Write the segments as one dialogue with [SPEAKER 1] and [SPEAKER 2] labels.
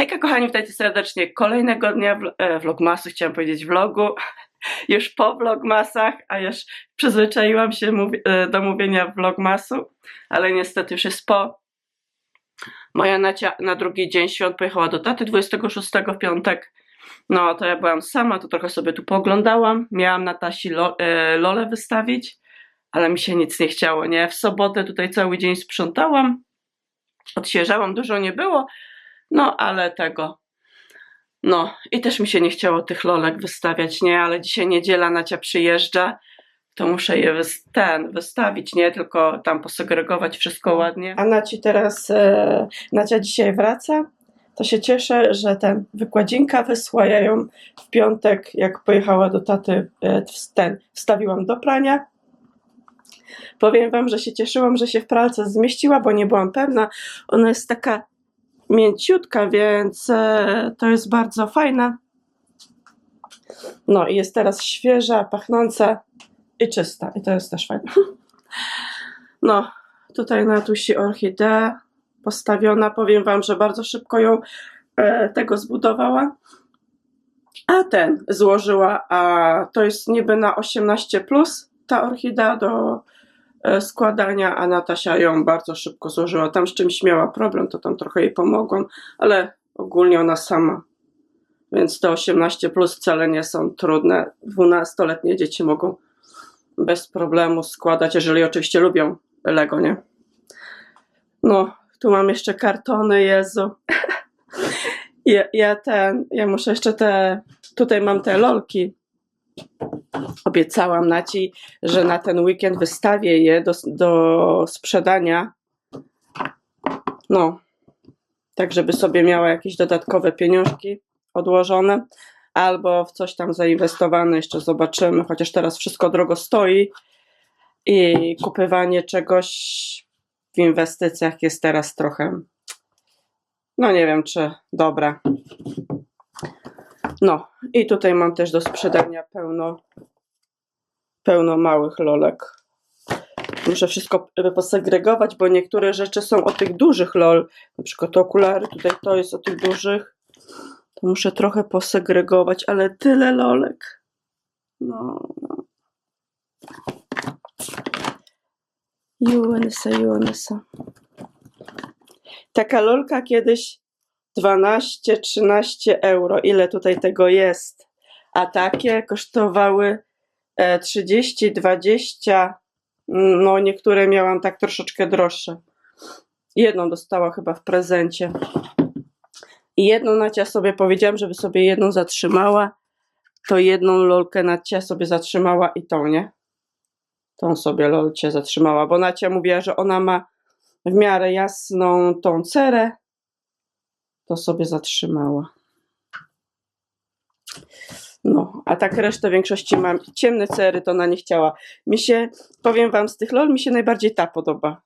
[SPEAKER 1] Hejka kochani, witajcie serdecznie kolejnego dnia e, vlogmasu, chciałam powiedzieć vlogu, już po vlogmasach, a już przyzwyczaiłam się e, do mówienia vlogmasu, ale niestety już jest po. Moja Nacia na drugi dzień świąt pojechała do taty 26 w piątek, no to ja byłam sama, to trochę sobie tu pooglądałam, miałam na Tasi lo- e, lole wystawić, ale mi się nic nie chciało, nie? W sobotę tutaj cały dzień sprzątałam, odświeżałam, dużo nie było, no, ale tego. No, i też mi się nie chciało tych lolek wystawiać, nie? Ale dzisiaj niedziela Nacia przyjeżdża, to muszę je wys- ten, wystawić, nie? Tylko tam posegregować wszystko ładnie. A Naci teraz, e, Nacia dzisiaj wraca, to się cieszę, że ten wykładzinka wysła, ja ją w piątek, jak pojechała do taty, e, ten, wstawiłam do prania. Powiem wam, że się cieszyłam, że się w pralce zmieściła, bo nie byłam pewna. Ona jest taka mięciutka, więc e, to jest bardzo fajna. No i jest teraz świeża, pachnąca i czysta. I to jest też fajne. No, tutaj na tusi orchideę postawiona. Powiem wam, że bardzo szybko ją e, tego zbudowała. A ten złożyła, a to jest niby na 18 plus ta orchidea do składania, a Natasia ją bardzo szybko złożyła. Tam z czymś miała problem, to tam trochę jej pomogłam, ale ogólnie ona sama. Więc te 18 plus wcale nie są trudne. 12-letnie dzieci mogą bez problemu składać, jeżeli oczywiście lubią Lego, nie? No, tu mam jeszcze kartony, Jezu. Ja, ja ten, ja muszę jeszcze te, tutaj mam te lolki. Obiecałam Naci, że na ten weekend wystawię je do, do sprzedania. No, tak żeby sobie miała jakieś dodatkowe pieniążki odłożone, albo w coś tam zainwestowane, jeszcze zobaczymy, chociaż teraz wszystko drogo stoi i kupywanie czegoś w inwestycjach jest teraz trochę, no nie wiem czy dobra. No i tutaj mam też do sprzedania pełno, pełno małych lolek. Muszę wszystko posegregować, bo niektóre rzeczy są od tych dużych lol. Na przykład okulary, tutaj to jest od tych dużych. To muszę trochę posegregować, ale tyle lolek. No. Junesa, Junesa. Taka lolka kiedyś 12-13 euro. Ile tutaj tego jest? A takie kosztowały e, 30-20. No, niektóre miałam tak troszeczkę droższe. Jedną dostała chyba w prezencie. I jedną Nacia sobie powiedziałam, żeby sobie jedną zatrzymała. To jedną lolkę Nacia sobie zatrzymała i tą, nie? Tą sobie lolcie zatrzymała, bo Nacia mówiła, że ona ma w miarę jasną tą cerę. To sobie zatrzymała. No, a tak resztę większości mam ciemne cery, to ona nie chciała. Mi się, powiem wam, z tych lol mi się najbardziej ta podoba.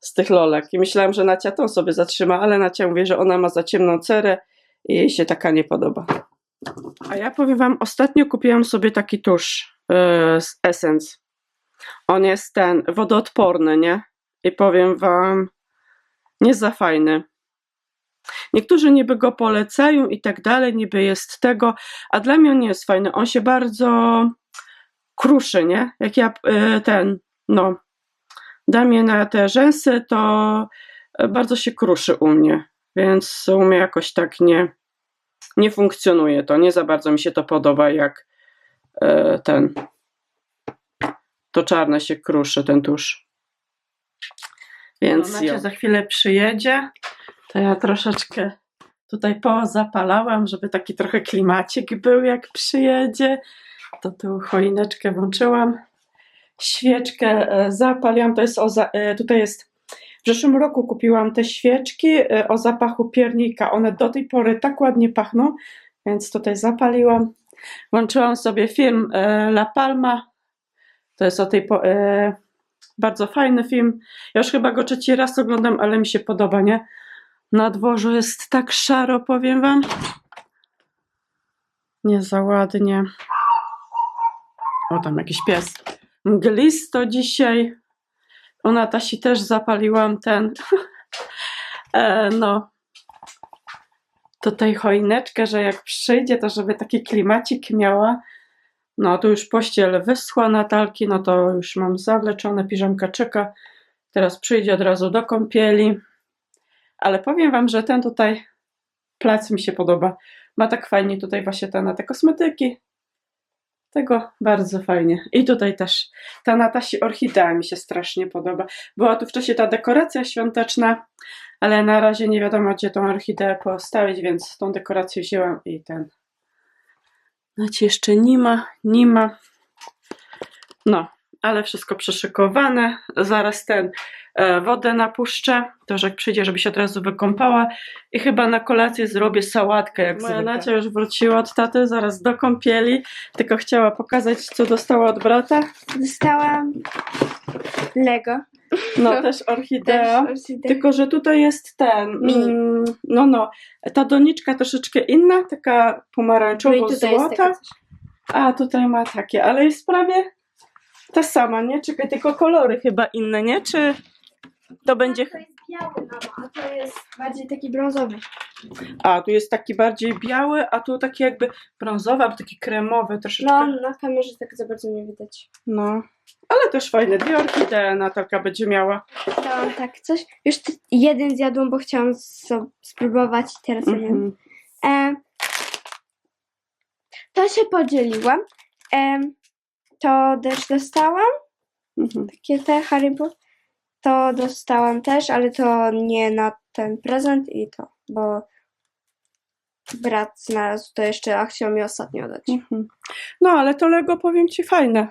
[SPEAKER 1] Z tych lolek. I myślałam, że Nacia tą sobie zatrzyma, ale Nacia mówi, że ona ma za ciemną cerę i jej się taka nie podoba. A ja powiem wam, ostatnio kupiłam sobie taki tusz yy, z Essence. On jest ten, wodoodporny, nie? I powiem wam, nie za fajny. Niektórzy niby go polecają i tak dalej, niby jest tego, a dla mnie on nie jest fajny. On się bardzo kruszy, nie? Jak ja y, ten, no, dam je na te rzęsy, to y, bardzo się kruszy u mnie, więc u mnie jakoś tak nie, nie funkcjonuje to. Nie za bardzo mi się to podoba, jak y, ten, to czarne się kruszy, ten tusz. Więc
[SPEAKER 2] Nacia
[SPEAKER 1] za chwilę przyjedzie, to ja troszeczkę tutaj pozapalałam, żeby taki trochę klimacik był, jak przyjedzie. To tu choineczkę włączyłam. Świeczkę e, zapaliłam. To jest o e, tutaj jest. W zeszłym roku kupiłam te świeczki e, o zapachu piernika. One do tej pory tak ładnie pachną, więc tutaj zapaliłam. Włączyłam sobie film La Palma. To jest o tej po, bardzo fajny film. Ja już chyba go trzeci raz oglądam, ale mi się podoba, nie? Na dworzu jest tak szaro, powiem wam. Nie za ładnie. O, tam jakiś pies. Mglisto dzisiaj. U Natasi też zapaliłam ten. e, no. tutaj choineczkę, że jak przyjdzie, to żeby taki klimacik miała. No tu już pościel wyschła Natalki, no to już mam zawleczone, piżamka czeka. Teraz przyjdzie od razu do kąpieli. Ale powiem wam, że ten tutaj plac mi się podoba. Ma tak fajnie tutaj właśnie te, na te kosmetyki. Tego bardzo fajnie. I tutaj też ta Natasi orchidea mi się strasznie podoba. Była tu wcześniej ta dekoracja świąteczna, ale na razie nie wiadomo, gdzie tą orchideę postawić, więc tą dekorację wzięłam i ten. Znacie, jeszcze nie ma, nie ma. No, ale wszystko przeszykowane. Zaraz ten wodę napuszczę, to że jak przyjdzie, żeby się od razu wykąpała. I chyba na kolację zrobię sałatkę, jak Moja
[SPEAKER 2] zwykle.
[SPEAKER 1] Nacia już wróciła od taty, zaraz do kąpieli. Tylko chciała pokazać, co dostała od brata.
[SPEAKER 2] Dostałam Lego.
[SPEAKER 1] No,
[SPEAKER 2] No,
[SPEAKER 1] też orchidea.
[SPEAKER 2] Też orchidea.
[SPEAKER 1] Tylko, że tutaj jest ten. Mm, no, no. Ta doniczka troszeczkę inna, taka
[SPEAKER 2] No
[SPEAKER 1] pomarańczowo-złota.
[SPEAKER 2] coś.
[SPEAKER 1] A tutaj ma takie, ale jest prawie ta sama, nie? Czekaj, tylko kolory chyba inne, nie? Czy to będzie.
[SPEAKER 2] To jest biały, mama, a to jest bardziej taki brązowy.
[SPEAKER 1] A, tu jest taki bardziej biały, a tu taki jakby brązowy, albo taki kremowy troszeczkę.
[SPEAKER 2] No, na kamerze tak za bardzo nie widać.
[SPEAKER 1] No. Ale też fajne. Dwie orchidee Natalka będzie miała.
[SPEAKER 2] Dałam tak coś. Już t- jeden zjadłam, bo chciałam so- spróbować i teraz mm
[SPEAKER 1] Mhm.
[SPEAKER 2] E, to się podzieliłam. E, to też dostałam.
[SPEAKER 1] Mhm.
[SPEAKER 2] Takie te Haribo. To dostałam też, ale to nie na ten prezent i to, bo brat znalazł to jeszcze, a chciał mi ostatnio dać.
[SPEAKER 1] Mhm. No, ale to Lego powiem ci fajne.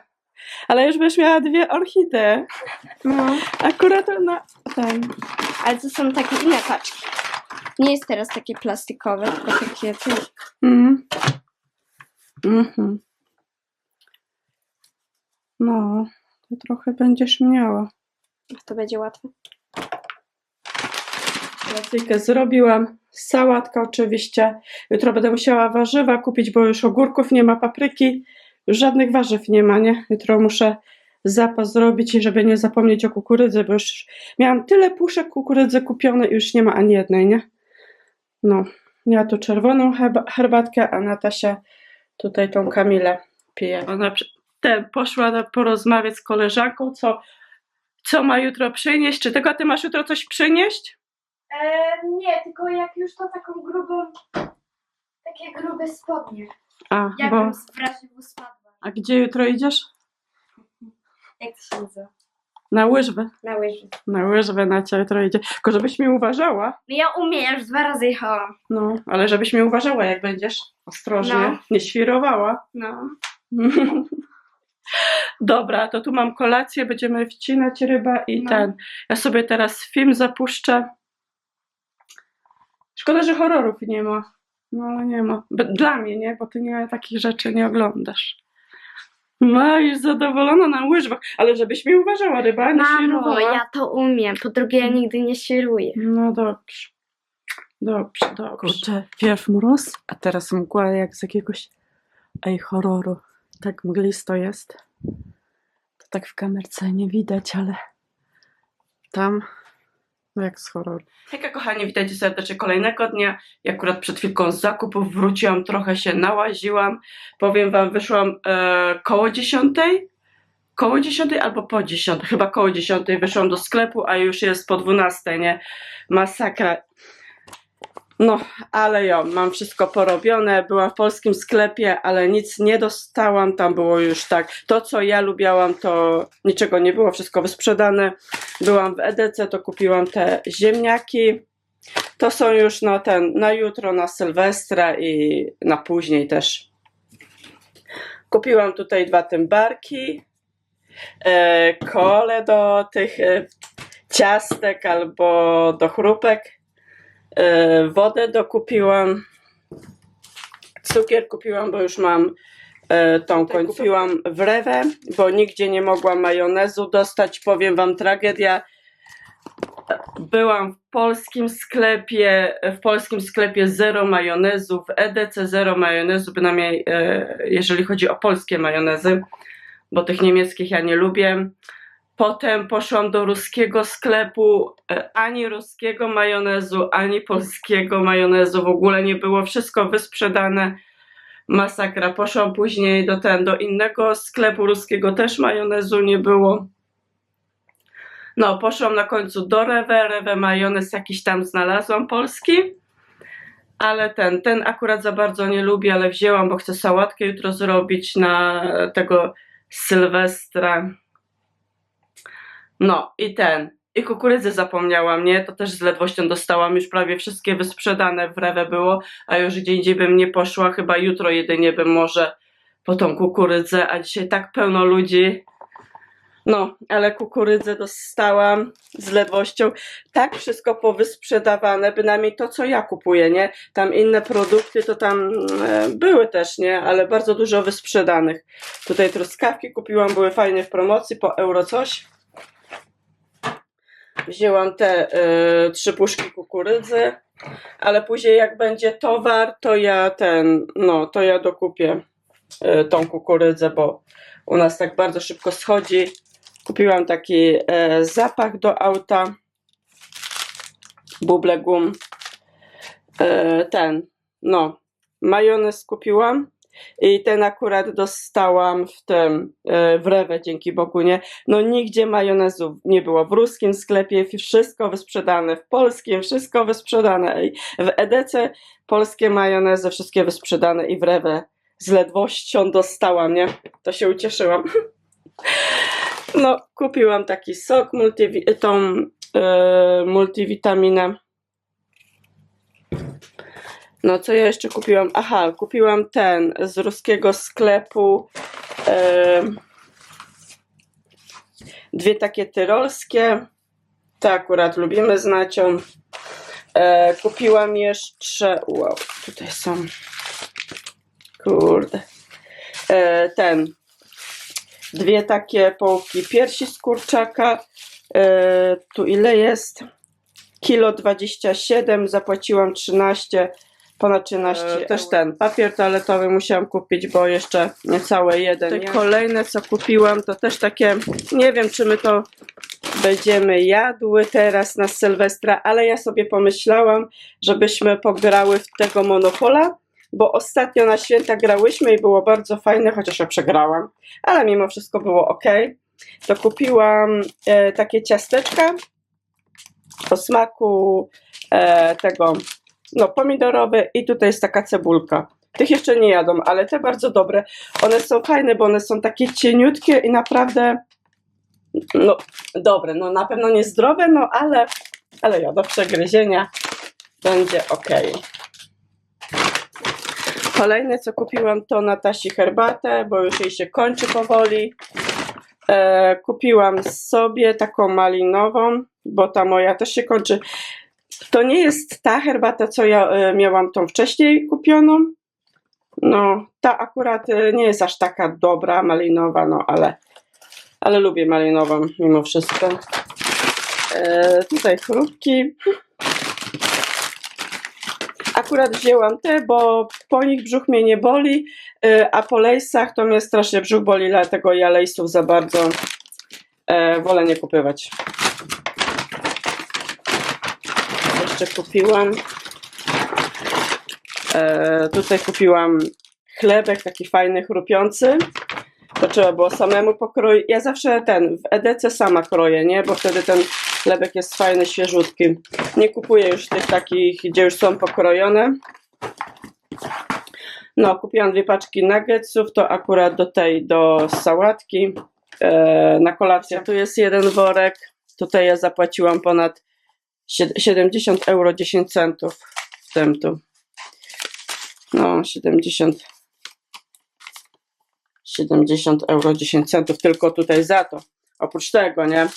[SPEAKER 1] Ale już będziesz miała dwie orchidee.
[SPEAKER 2] No,
[SPEAKER 1] Akurat na ten.
[SPEAKER 2] ale to są takie inne paczki. Nie jest teraz takie plastikowe, tylko takie tu.
[SPEAKER 1] Mhm. Mhm. No, to trochę będziesz miała.
[SPEAKER 2] To będzie łatwe.
[SPEAKER 1] Kolacyjkę zrobiłam. Sałatka oczywiście. Jutro będę musiała warzywa kupić, bo już ogórków nie ma, papryki. Już żadnych warzyw nie ma, nie? Jutro muszę zapas zrobić, i żeby nie zapomnieć o kukurydzy, bo już miałam tyle puszek kukurydzy kupione i już nie ma ani jednej, nie? No, ja tu czerwoną herba- herbatkę, a Natasia tutaj tą Kamilę pije. Ona ten, poszła porozmawiać z koleżanką, co, co ma jutro przynieść. Czy tego ty masz jutro coś przynieść?
[SPEAKER 2] E, nie, tylko jak już to taką grubą, takie grube spodnie.
[SPEAKER 1] A, bo,
[SPEAKER 2] Jakbym z wrażliwu spadła.
[SPEAKER 1] a gdzie jutro idziesz?
[SPEAKER 2] Jak to się nazywa?
[SPEAKER 1] Na łyżwy.
[SPEAKER 2] Na łyżwy.
[SPEAKER 1] Na łyżwy na ciebie jutro idzie. Tylko żebyś mi uważała.
[SPEAKER 2] No ja umiem, już dwa razy jechałam.
[SPEAKER 1] No, ale żebyś mi uważała, jak będziesz. Ostrożnie.
[SPEAKER 2] No.
[SPEAKER 1] Nie świrowała.
[SPEAKER 2] No.
[SPEAKER 1] Dobra, to tu mam kolację, będziemy wcinać ryba i
[SPEAKER 2] No.
[SPEAKER 1] ten. Ja sobie teraz film zapuszczę. Szkoda, że horrorów nie ma. No nie ma. Dla mnie, nie? Bo ty nie takich rzeczy nie oglądasz. No, już zadowolona na łyżwach, ale żebyś mi uważała, ryba, nie
[SPEAKER 2] Mamo,
[SPEAKER 1] świrowała.
[SPEAKER 2] ja to umiem. Po drugie, ja nigdy nie świruję.
[SPEAKER 1] No dobrze. Dobrze, dobrze. Kurczę, pierw mróz, a teraz mgła jak z jakiegoś ej horroru. Tak mglisto jest. To tak w kamerce nie widać, ale tam no jak z horroru. Hejka kochani, witajcie serdecznie kolejnego dnia. Ja akurat przed chwilką z zakupów wróciłam, trochę się nałaziłam. Powiem wam, wyszłam e, koło dziesiątej. Koło dziesiątej albo po dziesiątej, chyba koło dziesiątej wyszłam do sklepu, a już jest po dwunastej, nie? Masakra. No, ale ja mam wszystko porobione. Byłam w polskim sklepie, ale nic nie dostałam. Tam było już tak. To, co ja lubiałam, to niczego nie było, wszystko wysprzedane. Byłam w EDC, to kupiłam te ziemniaki. To są już na ten, na jutro, na Sylwestra i na później też. Kupiłam tutaj dwa tymbarki, e, kole do tych e, ciastek albo do chrupek. E, wodę dokupiłam. Cukier kupiłam, bo już mam e, tą. Kupiłam wrewę, bo nigdzie nie mogłam majonezu dostać. Powiem wam, tragedia. Byłam w polskim sklepie, w polskim sklepie zero majonezu, w EDC zero majonezu, bynajmniej e, jeżeli chodzi o polskie majonezy, bo tych niemieckich ja nie lubię. Potem poszłam do ruskiego sklepu. e, Ani ruskiego majonezu, ani polskiego majonezu w ogóle nie było. Wszystko wysprzedane. Masakra. Poszłam później do ten, do innego sklepu ruskiego, też majonezu nie było. No, poszłam na końcu do Rewe. Rewe majonez jakiś tam znalazłam polski. Ale ten, ten akurat za bardzo nie lubię, ale wzięłam, bo chcę sałatkę jutro zrobić na tego Sylwestra. No i ten. I kukurydzy zapomniałam, nie? To też z ledwością dostałam. Już prawie wszystkie wysprzedane w Rewe było, a już gdzie indziej bym nie poszła. Chyba jutro jedynie bym może po tą kukurydzę, a dzisiaj tak pełno ludzi. No, ale kukurydzę dostałam z ledwością. Tak wszystko powysprzedawane, bynajmniej to, co ja kupuję, nie? Tam inne produkty to tam e, były też, nie? Ale bardzo dużo wysprzedanych. Tutaj truskawki kupiłam, były fajnie w promocji, po euro coś. Wzięłam te e, trzy puszki kukurydzy, ale później jak będzie towar, to ja ten, no, to ja dokupię e, tą kukurydzę, bo u nas tak bardzo szybko schodzi. Kupiłam taki e, zapach do auta, buble gum, e, ten, no, majonez kupiłam i ten akurat dostałam w tym, e, w Rewe, dzięki Bogu, nie? No nigdzie majonezu nie było, w ruskim sklepie wszystko wysprzedane, w polskim wszystko wysprzedane, w Edece polskie majonezy wszystkie wysprzedane i w Rewe z ledwością dostałam, nie? To się ucieszyłam. No, kupiłam taki sok, tą e, multivitaminę. No, co ja jeszcze kupiłam? Aha, kupiłam ten z ruskiego sklepu. Dwie takie tyrolskie. Te akurat lubimy z Nacią. E, kupiłam jeszcze. Wow, tutaj są. Kurde. E, ten. Dwie takie połówki piersi z kurczaka. E, tu ile jest? Kilo 27, zapłaciłam 13, ponad 13.
[SPEAKER 2] E,
[SPEAKER 1] też ten papier toaletowy musiałam kupić, bo jeszcze niecałe jeden. Te kolejne co kupiłam to też takie, nie wiem czy my to będziemy jadły teraz na Sylwestra, ale ja sobie pomyślałam, żebyśmy pograły w tego Monopola, bo ostatnio na święta grałyśmy i było bardzo fajne, chociaż ja przegrałam, ale mimo wszystko było ok. To kupiłam e, takie ciasteczka o smaku e, tego, no pomidorowe i tutaj jest taka cebulka. Tych jeszcze nie jadą, ale te bardzo dobre. One są fajne, bo one są takie cieniutkie i naprawdę no dobre. No na pewno nie zdrowe, no ale, ale ja do przegryzienia będzie ok. Kolejne co kupiłam to Natasi herbatę, bo już jej się kończy powoli. E, kupiłam sobie taką malinową, bo ta moja też się kończy. To nie jest ta herbata, co ja e, miałam tą wcześniej kupioną. No, ta akurat e, nie jest aż taka dobra, malinowa, no ale, ale lubię malinową mimo wszystko. E, tutaj chrupki. Akurat wzięłam te, bo po nich brzuch mnie nie boli, e, a po lejsach to mnie strasznie brzuch boli, dlatego ja lejsów za bardzo e, wolę nie kupywać. Jeszcze kupiłam. E, tutaj kupiłam chlebek taki fajny, chrupiący. To trzeba było samemu pokroić. Ja zawsze ten w EDC sama kroję, nie? Bo wtedy ten chlebek jest fajny, świeżutki. Nie kupuję już tych takich, gdzie już są pokrojone. No, kupiłam dwie paczki nuggetsów, to akurat do tej, do sałatki e, na kolację. Tu jest jeden worek. Tutaj ja zapłaciłam ponad 70 euro 10 centów w tym tu. No, 70 70 euro 10 centów tylko tutaj za to. Oprócz tego, nie?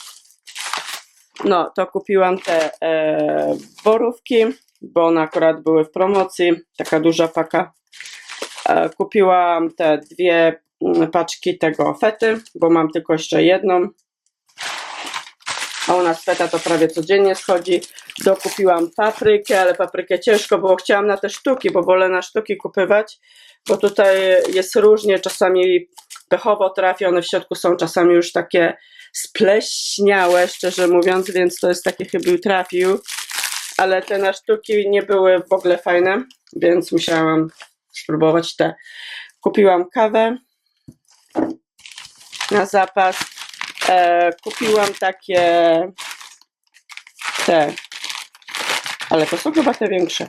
[SPEAKER 1] No, to kupiłam te e, borówki, bo one akurat były w promocji. Taka duża paka. E, kupiłam te dwie mm, paczki tego fety, bo mam tylko jeszcze jedną. A u nas to prawie codziennie schodzi. Dokupiłam paprykę, ale paprykę ciężko, bo chciałam na te sztuki, bo wolę na sztuki kupywać, bo tutaj jest różnie, czasami pechowo trafia, one w środku są czasami już takie spleśniałe, szczerze mówiąc, więc to jest taki chybił trafił. Ale te na sztuki nie były w ogóle fajne, więc musiałam spróbować te. Kupiłam kawę na zapas. E, kupiłam takie te, ale to są chyba te większe.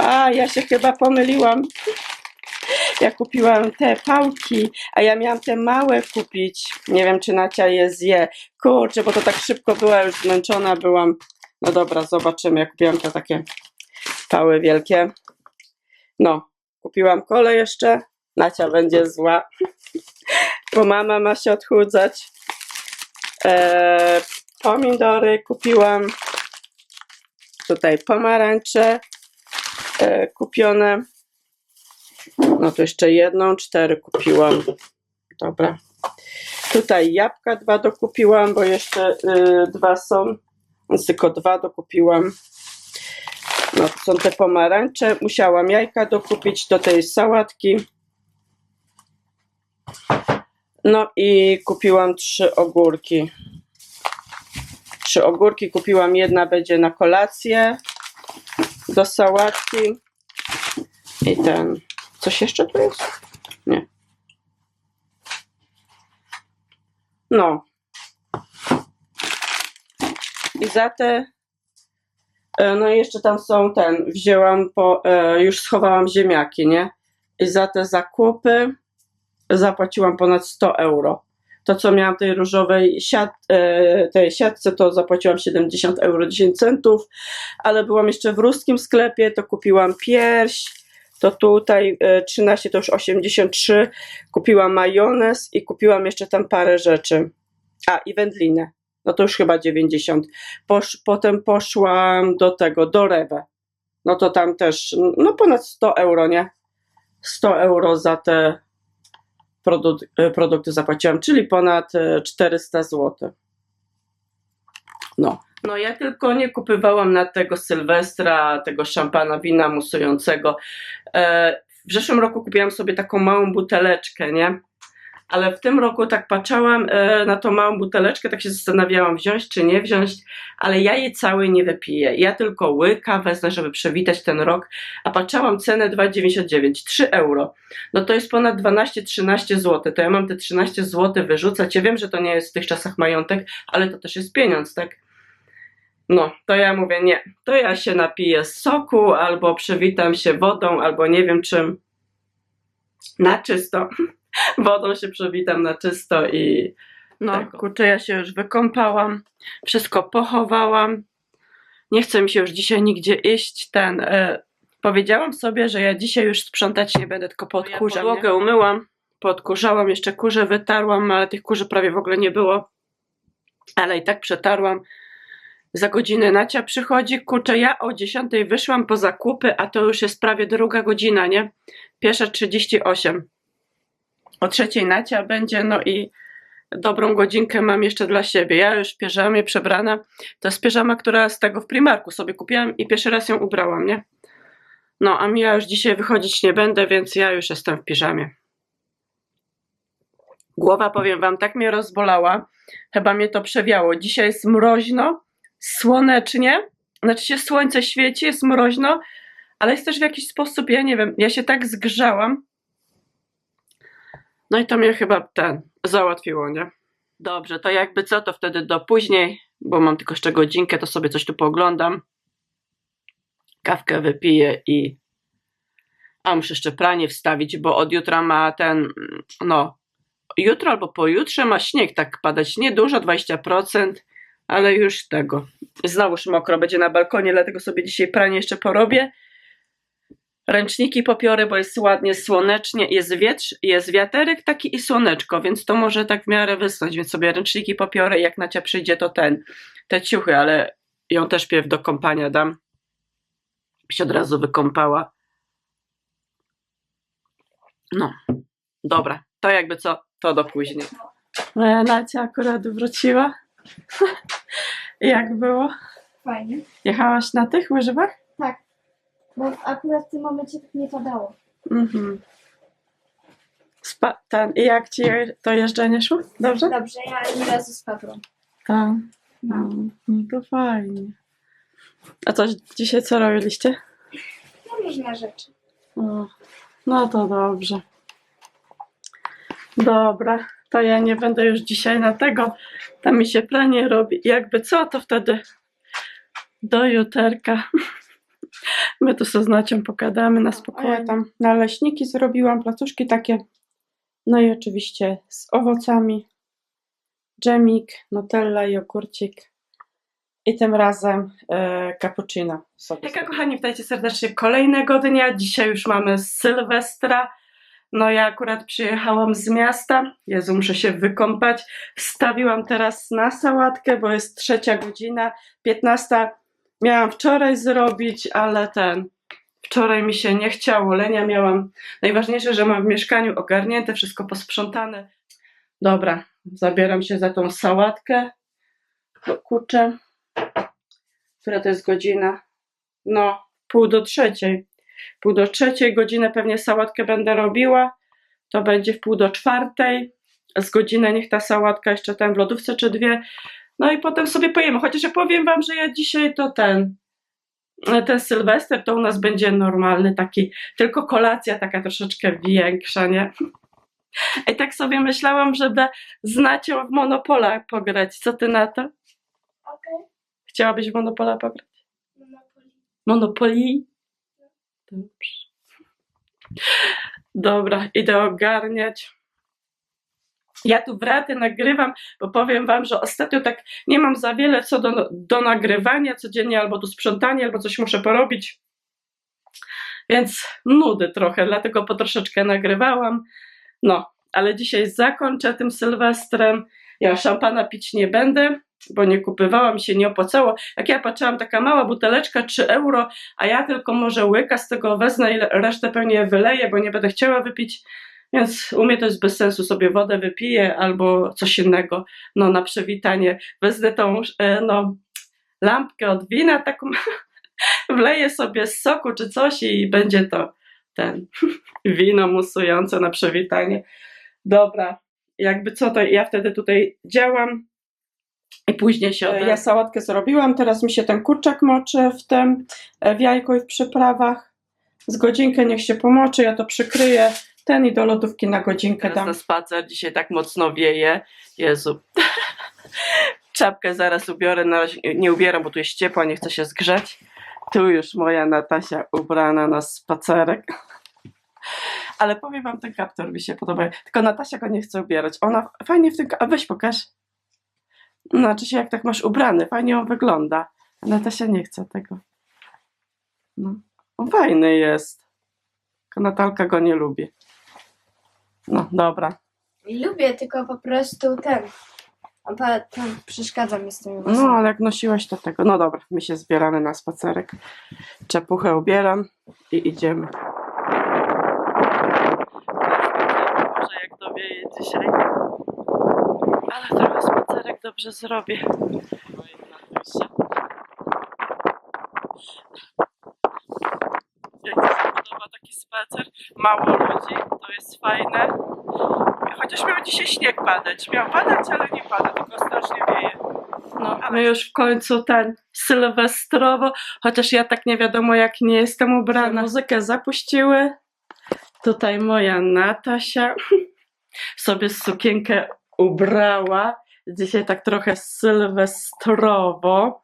[SPEAKER 1] A, ja się chyba pomyliłam. Ja kupiłam te pałki, a ja miałam te małe kupić. Nie wiem, czy Nacia je zje. Kurczę, bo to tak szybko była, już zmęczona byłam. No dobra, zobaczymy. Ja kupiłam te takie pały wielkie. No, kupiłam kole jeszcze. Nacia będzie zła, bo mama ma się odchudzać. Eee, pomidory kupiłam. Tutaj pomarańcze e, kupione. No to jeszcze jedną, cztery kupiłam. Dobra. Tutaj jabłka dwa dokupiłam, bo jeszcze y, dwa są. Więc tylko dwa dokupiłam. No to są te pomarańcze. Musiałam jajka dokupić do tej sałatki. No i kupiłam trzy ogórki. Trzy ogórki kupiłam. Jedna będzie na kolację do sałatki. I ten. Coś jeszcze tu jest? Nie. No. I za te. e, No i jeszcze tam są ten. Wzięłam po. e, Już schowałam ziemniaki, nie? I za te zakupy zapłaciłam ponad 100 euro. To, co miałam tej różowej siat, e, tej siatce, to zapłaciłam 70 euro 10 centów, ale byłam jeszcze w ruskim sklepie, to kupiłam pierś, to tutaj e, 13 to już 83, kupiłam majonez i kupiłam jeszcze tam parę rzeczy. A, i wędlinę, no to już chyba 90. Posz, potem poszłam do tego, do Rewe. No to tam też, no ponad 100 euro, nie? 100 euro za te e, produkty zapłaciłam, czyli ponad e, 400 zł. No. No ja tylko nie kupywałam na tego Sylwestra, tego szampana wina musującego. E, w zeszłym roku kupiłam sobie taką małą buteleczkę, nie? Ale w tym roku tak patrzałam e, na tą małą buteleczkę, tak się zastanawiałam wziąć czy nie wziąć, ale ja jej całej nie wypiję. Ja tylko łyka wezmę, żeby przewitać ten rok, a patrzałam cenę 2,99, 3 euro no to jest ponad 12-13 zł. To ja mam te 13 zł wyrzucać. Ja wiem, że to nie jest w tych czasach majątek, ale to też jest pieniądz, tak? No, to ja mówię nie. To ja się napiję z soku, albo przywitam się wodą, albo nie wiem czym. Na czysto. Wodą się przywitam na czysto i. No,
[SPEAKER 2] Tego.
[SPEAKER 1] kurczę, ja się już wykąpałam, wszystko pochowałam. Nie chce mi się już dzisiaj nigdzie iść. Ten. E, Powiedziałam sobie, że ja dzisiaj już sprzątać nie będę, tylko podkurzam. Ja podłogę umyłam, podkurzałam, jeszcze kurze wytarłam, ale tych kurzy prawie w ogóle nie było. Ale i tak przetarłam. Za godzinę Nacia przychodzi, kurczę, ja o 10 wyszłam po zakupy, a to już jest prawie druga godzina, nie? Pierwsza 38. O trzeciej Nacia będzie, no i dobrą godzinkę mam jeszcze dla siebie. Ja już w piżamie przebrana. To jest piżama, która z tego w Primarku sobie kupiłam i pierwszy raz ją ubrałam, nie? No, a ja już dzisiaj wychodzić nie będę, więc ja już jestem w piżamie. Głowa, powiem wam, tak mnie rozbolała. Chyba mnie to przewiało. Dzisiaj jest mroźno, słonecznie. Znaczy się słońce świeci, jest mroźno, ale jest też w jakiś sposób, ja nie wiem, ja się tak zgrzałam. No i to mnie chyba ten załatwiło, nie? Dobrze, to jakby co, to wtedy do później, bo mam tylko jeszcze godzinkę, to sobie coś tu pooglądam kawkę wypiję i. A muszę jeszcze pranie wstawić, bo od jutra ma ten. No, jutro albo pojutrze ma śnieg tak padać. Niedużo, 20%, ale już tego. Znowuż mokro będzie na balkonie, dlatego sobie dzisiaj pranie jeszcze porobię. Ręczniki popiorę, bo jest ładnie słonecznie, jest wietrz, jest wiaterek taki i słoneczko, więc to może tak w miarę wysnąć, więc sobie ręczniki popiorę, jak Nacia przyjdzie to ten, te ciuchy, ale ją też pierw do kąpania dam się od razu wykąpała. No, dobra, to jakby co, to do później. Moja Nacia akurat wróciła. Jak było?
[SPEAKER 2] Fajnie.
[SPEAKER 1] Jechałaś na tych łyżwach?
[SPEAKER 2] Bo akurat w tym momencie tak nie padało.
[SPEAKER 1] Mhm. Spa- ten, I jak ci to jeżdżenie szło? Dobrze?
[SPEAKER 2] Dobrze, ja ani razu spadłam.
[SPEAKER 1] Tak.
[SPEAKER 2] No.
[SPEAKER 1] No, to fajnie. A coś dzisiaj co robiliście?
[SPEAKER 2] No różne rzeczy.
[SPEAKER 1] O, no to dobrze. Dobra, to ja nie będę już dzisiaj na tego. Tam mi się planie robi. Jakby co, to wtedy do juterka. My tu sobie z Nacią pogadamy na spokojnie. Ja tam naleśniki zrobiłam, placuszki takie. No i oczywiście z owocami. Dżemik, nutella, jogurcik. I tym razem e, cappuccino sobie. Hejka kochani, witajcie serdecznie kolejnego dnia. Dzisiaj już mamy Sylwestra. No ja akurat przyjechałam z miasta. Jezu, muszę się wykąpać. Wstawiłam teraz na sałatkę, bo jest trzecia godzina, 15. Miałam wczoraj zrobić, ale ten... Wczoraj mi się nie chciało, lenia miałam. Najważniejsze, że mam w mieszkaniu ogarnięte, wszystko posprzątane. Dobra, zabieram się za tą sałatkę. Kurczę, która to jest godzina? No, pół do trzeciej. Pół do trzeciej godzinę pewnie sałatkę będę robiła. To będzie w pół do czwartej. Z godziny niech ta sałatka jeszcze tam w lodówce czy dwie. No i potem sobie pojemy. Chociaż ja powiem wam, że ja dzisiaj to ten. Ten Sylwester to u nas będzie normalny taki, tylko kolacja taka troszeczkę większa, nie? I tak sobie myślałam, żeby z Nacią w Monopola pograć. Co ty na to?
[SPEAKER 2] Okej.
[SPEAKER 1] Chciałabyś w Monopola pograć?
[SPEAKER 2] Monopoly.
[SPEAKER 1] Monopolii? Dobrze. Dobra, idę ogarniać. Ja tu wraty nagrywam, bo powiem wam, że ostatnio tak nie mam za wiele co do, do nagrywania codziennie, albo do sprzątania, albo coś muszę porobić. Więc nudy trochę, dlatego po troszeczkę nagrywałam. No, ale dzisiaj zakończę tym Sylwestrem. Ja szampana pić nie będę, bo nie kupywałam się, nie opłacało. Jak ja patrzyłam, taka mała buteleczka, 3 euro, a ja tylko może łyka z tego wezmę i resztę pewnie wyleję, bo nie będę chciała wypić. Więc u mnie to jest bez sensu, sobie wodę wypiję albo coś innego, no na przywitanie. Wezmę tą, e, no, lampkę od wina, taką wleję sobie z soku czy coś i będzie to ten wino musujące na przywitanie. Dobra, jakby co, to ja wtedy tutaj działam i później się
[SPEAKER 3] E,
[SPEAKER 1] Ja sałatkę zrobiłam, teraz mi się ten kurczak moczy w tym, e, w jajku i w przyprawach. Z godzinkę niech się pomoczy, ja to przykryję. Ten i do lodówki na godzinkę
[SPEAKER 3] Teraz
[SPEAKER 1] dam.
[SPEAKER 3] na spacer, dzisiaj tak mocno wieje. Jezu. Czapkę zaraz ubiorę, na razie nie ubieram, bo tu jest ciepło, nie chcę się zgrzać.
[SPEAKER 1] Tu już moja Natasia ubrana na spacerek. Ale powiem wam, ten kaptur mi się podoba. Tylko Natasia go nie chce ubierać. Ona fajnie w tym... A weź pokaż. Znaczy się jak tak masz ubrany, fajnie on wygląda. Natasia nie chce tego. No. On fajny jest. Tylko Natalka go nie lubi. No, dobra.
[SPEAKER 2] Lubię, tylko po prostu ten. On pa- tam przeszkadza mi z tymi
[SPEAKER 1] No, ale jak nosiłaś to tego. No dobra, my się zbieramy na spacerek. Czepuchę ubieram i idziemy. Może jak dowieje dzisiaj. Ale trochę spacerek dobrze zrobię. Jak ci się podoba taki spacer? Mało ludzi, jest fajne. Chociaż miał dzisiaj śnieg padać. Miał padać, ale nie pada, tylko strasznie wieje. No, my już w końcu ten sylwestrowo, chociaż ja tak nie wiadomo jak nie jestem ubrana. Muzykę zapuściły. Tutaj moja Natasia sobie sukienkę ubrała. Dzisiaj tak trochę sylwestrowo.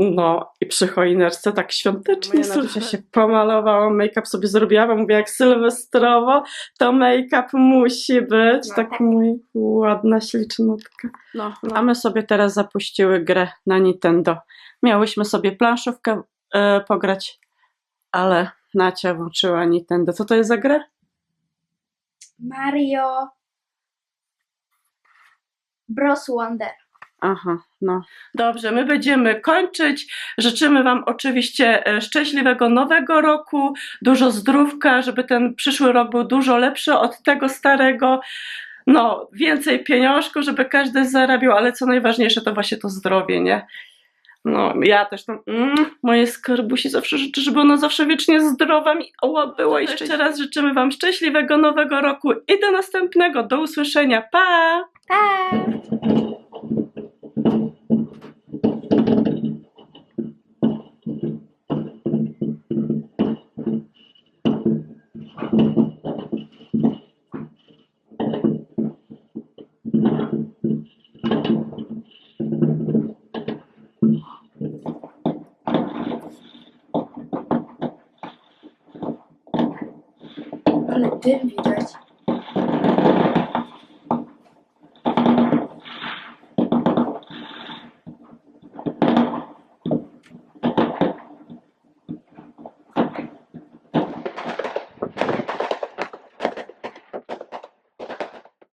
[SPEAKER 1] No i przy choineczce tak świątecznie.
[SPEAKER 3] Moja
[SPEAKER 1] się pomalowała, make-up sobie zrobiła, bo mówię jak sylwestrowo, to make-up musi być.
[SPEAKER 2] No
[SPEAKER 1] tak
[SPEAKER 2] tak.
[SPEAKER 1] mój ładna ślicznotka. No, a my sobie teraz zapuściły grę na Nintendo. Miałyśmy sobie planszówkę e, pograć, ale Nacia włączyła Nintendo. Co to jest za grę?
[SPEAKER 2] Mario Bros Wonder.
[SPEAKER 1] Aha, no. Dobrze, my będziemy kończyć. Życzymy Wam oczywiście e, szczęśliwego nowego roku, dużo zdrówka, żeby ten przyszły rok był dużo lepszy od tego starego. No, więcej pieniążków, żeby każdy zarabiał, ale co najważniejsze to właśnie to zdrowie, nie? No, ja też tam, mm, moje skarbusi zawsze życzę, żeby ona zawsze wiecznie zdrowa mi oła była. I jeszcze raz życzymy Wam szczęśliwego nowego roku i do następnego. Do usłyszenia. Pa!
[SPEAKER 2] Pa!